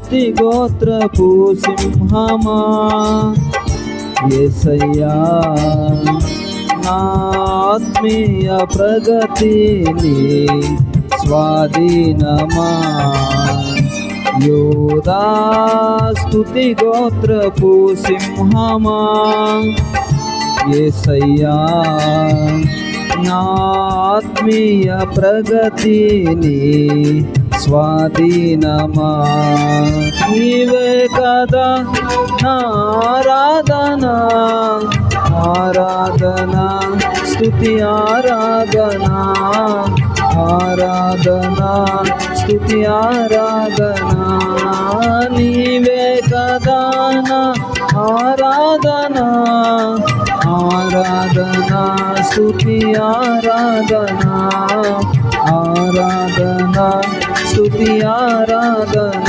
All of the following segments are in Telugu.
స్తుతి గోత్రపు సింహమా ఏసయ్యా నా ఆత్మీయ ప్రగతిని స్వాధీనమా యోదా స్తుతి గోత్రపు సింహమా ఏసయ్యా నా ఆత్మీయ ప్రగతిని స్వాధీనమా నీవే కదా నా ఆరాధన ఆరాధన స్తుతి ఆరాధన ఆరాధన స్తుతి ఆరాధన నీవే కదా నా ఆరాధన ఆరాధన స్తుతి ఆరాధన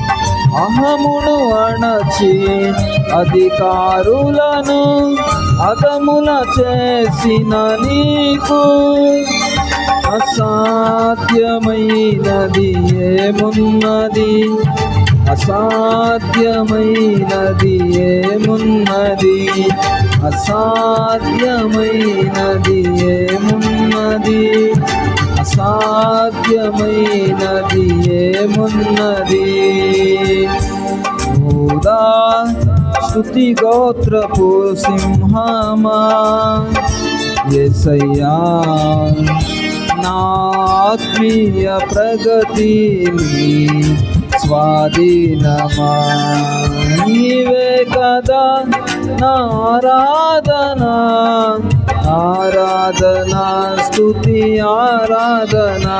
అహమును అణచి అధికారులను అదముల చేసిన నీకు అసాధ్యమైనది ఏమున్నది? అసాధ్యమైనది ఏమున్నది? అసాధ్యమైనది ఏమున్నది? అసాధ్యమైనది ఏమున్నది? స్తుతి గోత్రపు సింహమా? ఎసయ్యా నా ఆత్మీయ ప్రగతిని స్వాధీనమా? నీవే కదా నారాధనా ఆరాధనా స్తుతి ఆరాధనా.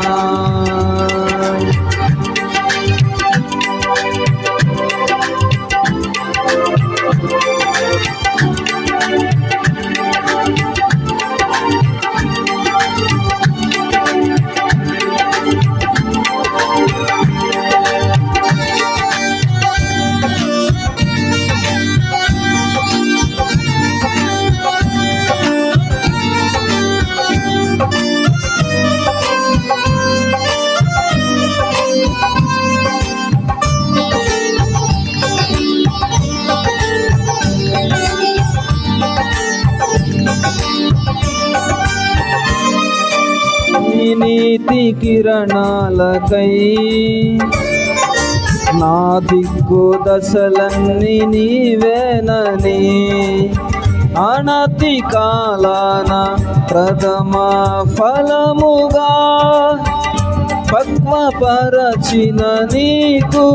నీతి కిరణాలకై. నా దిక్కు దశలన్నీ నీవేనని అనతి కాలాన ప్రథమ ఫలముగా పక్వపరచిన నీకు.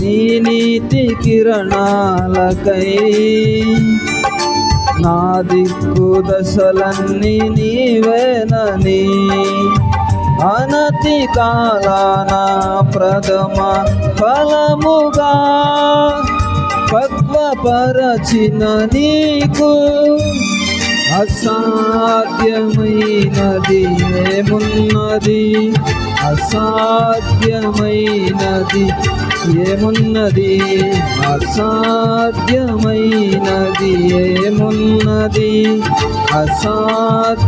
నీ నీతి కిరణాలకై నా దిక్కు దశలన్నీ నీవేనని అనతి కాలాన ప్రథమ ఫలముగా పక్వపరచిన నీకు అసాధ్యమైనది ఏమున్నది? అసాధ్యమైనది ఏమున్నది? అసాధ్యమైనది ఏమున్నది? అసాధ్యమైనది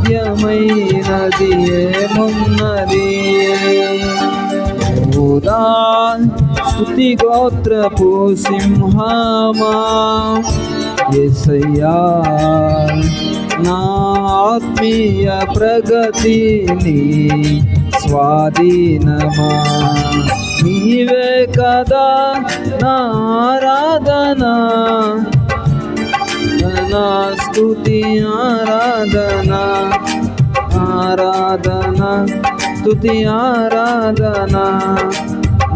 ఏమున్నది? ఉదా స్థుతి గోత్రపు సింహమా? ఎసయ్యా నా ఆత్మీయ ప్రగతిని స్వాధీనమా. నీవే కదా నారాధనా నా స్థుతి ఆరాధనా. ఆరాధనా స్థుతి ఆరాధనా.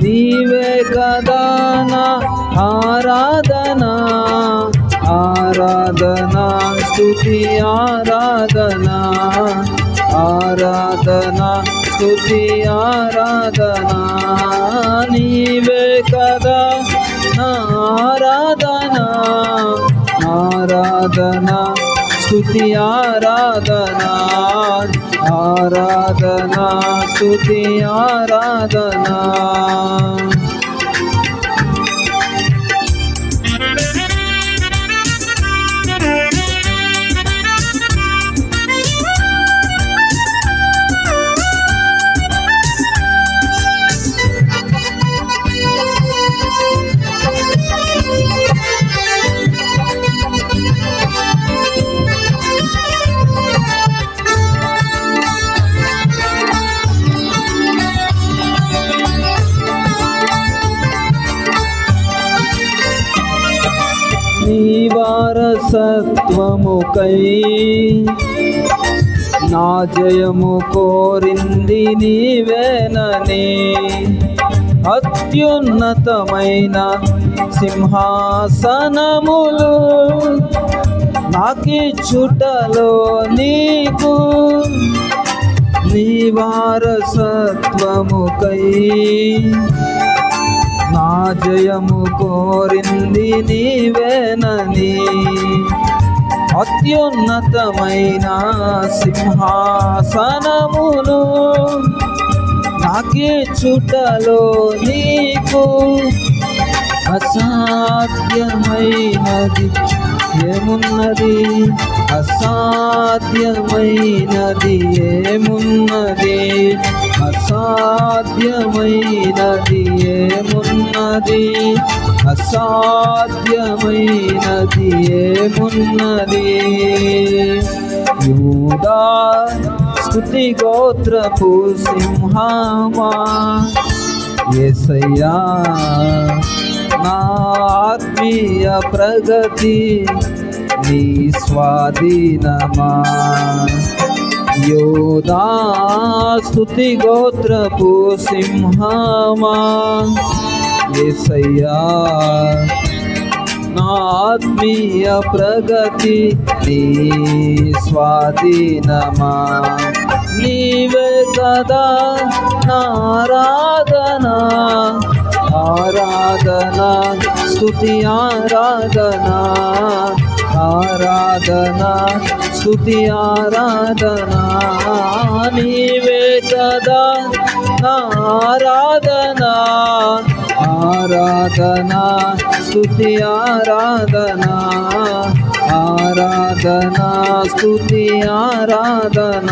నీవే కదా నా ఆరాధనా. ఆరాధనా స్తుతి ఆరాధన ఆరాధన స్తుతి ఆరాధన నీవే కదా నా ఆరాధన ఆరాధన స్తుతి ఆరాధన ఆరాధన స్తుతి సత్వముకై నా జయము కోరింది నీవేనని అత్యున్నతమైన సింహాసనములు నాకి చుట్టలో నీకు నీ వారసత్వముకై నా జయము కోరింది నీవేనని. అత్యున్నతమైన సింహాసనమును నాకే చుట్టలో నీకు అసాధ్యమైనది. ఏమున్నది? అసాధ్యమైనది ఏమున్నది? అసాధ్యమైనది ఏమున్నది? అసాధ్యమైనది ఏమున్నది? యూదా స్థుతి గోత్రపు సింహమా? ఎసయ్యా నా ఆత్మీయ ప్రగతి నీ స్వాధీనమా? యోదాస్తుతి గోత్రపు సింహమా. ఎసయ్యా నా ఆత్మీయ ప్రగతి నీ స్వాధీనమా. నీవే కదా నారాధనా ఆరాధనా స్తుతి ఆరాధనా. ఆరాధన స్తుతి ఆరాధన నీవే కదా నారాధన ఆరాధన స్తుతి ఆరాధన ఆరాధన స్తుతి ఆరాధన